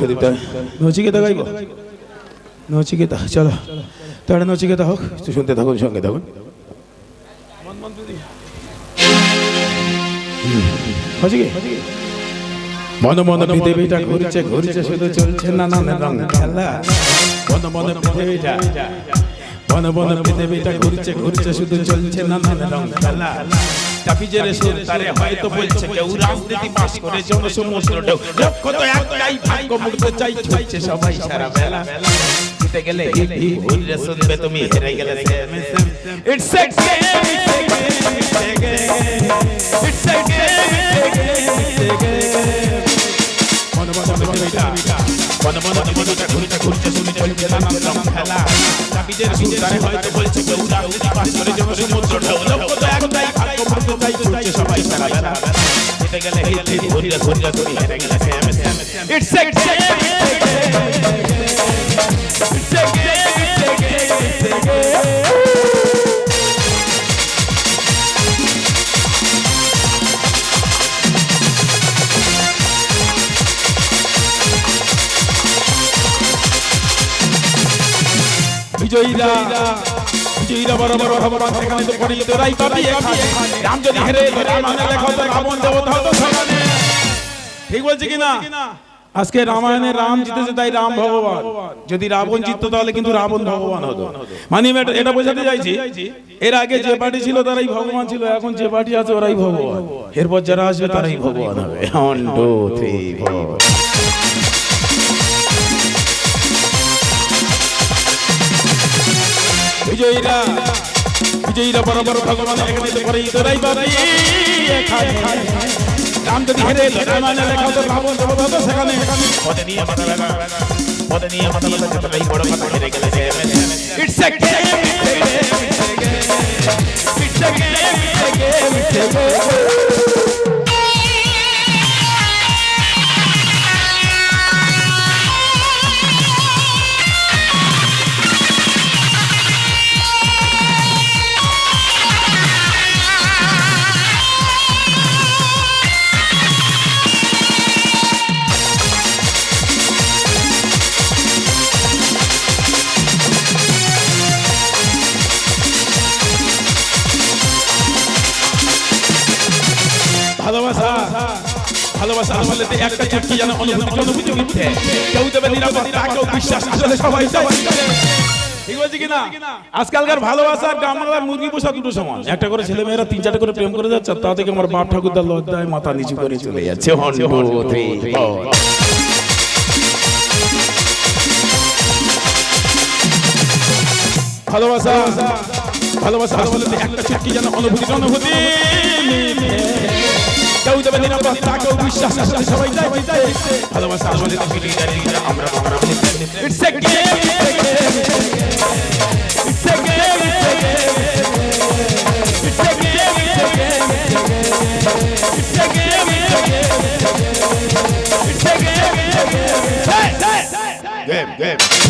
বাসুদেবটা নচিকেতা গাইব? নচিকেতা চলো। তাহলে নচিকেতা হোক। একটু শুনতে থাকুন সঙ্গে থাকুন। মন মন পৃথিবীটা ঘুরছে ঘুরছে শুধু চলছে নানান রঙ খেলা। মন মন পৃথিবীটা মন মন পৃথিবীটা ঘুরছে ঘুরছে শুধু চলছে নানান রঙ খেলা। তাপিজের সুর তারে হয়তো বলছে কেউ রাজনীতি পাস করে জনসমুদ্র ঢেউ লক্ষ্য তো একটাই ভাগ্য মুক্ত চাই ছুটছে সবাই সারা বেলা। জিতে গেলে হিপ হিপ হুররে শুনবে তুমি হেরে গেলে it's a game it's a game it's a game মন মন পৃথিবীটা মন মন পৃথিবীটা ঘুরছে ঘুরছে শুনে চলছে রঙ খেলা তাপিজের সুর তারে হয়তো বলছে কেউ রাজনীতি পাস করে জনসমুদ্র ঢেউ লক্ষ্য তো একটাই ভাগ্য মুক্ত চাই ছুটছে সবাই সারা বেলা জিতে গেলে বিজয়ীরা। রাম সেখানে। ঠিক বলছি কি না আজকে রামায়ণে রাম জিতেছে, তাই রাম ভগবান। যদি রাবণ জিততো, তাহলে কিন্তু রাবণ ভগবান হতো। মানে এটা বোঝাতে চাইছি, এর আগে যে পার্টি ছিল, তারাই ভগবান ছিল। এখন যে পার্টি আছে, ওরাই ভগবান। এরপর যারা আসবে, তারাই ভগবান হবে। ওয়ান টু থ্রি বিজয়ীরা বিজয়ীরা বড় ভগবান এখানে তো তোরাই পাবি রাম যদি হেরে এলো রামায়ণে লেখা তো রাবণ দেবতা সেখানে পদে নিয়ে মাথা লাগা পদে নিয়ে মাথা লাগা যতটাই বড় কথা হেরে গেলে it's a game it's a game it's a game ভালোবাসা ভালোবাসা আসলে তো একটা চুটকি যেন অনুভূতি অনুভূতি মিথ্যে কেউ দেবে নিরাপত্তা কেউ বিশ্বাস। আসলে সবাই ঠিক বলছি কিনা? আজকালকার ভালোবাসা আর মুরগি পোষা দুটো সমান। একটা করে ছেলে মেয়েরা তিন চারটে করে প্রেম করে যাচ্ছে তা থেকে আমার বাপ ঠাকুরদার লজ্জায় মাথা নিচু করে চলে যাচ্ছে। four. ভালোবাসা ভালোবাসা আসলে একটা চুটকি যেন অনুভূতি অনুভূতি। দেবে নিরাপত্তা কেউ বিশ্বাস আসলে সবাই যায় জিতে ভালোবাসা আসলে তো ফিলিং আমরা আমরা it's a game it's a game it's a game it's a game it's a game it's a game game game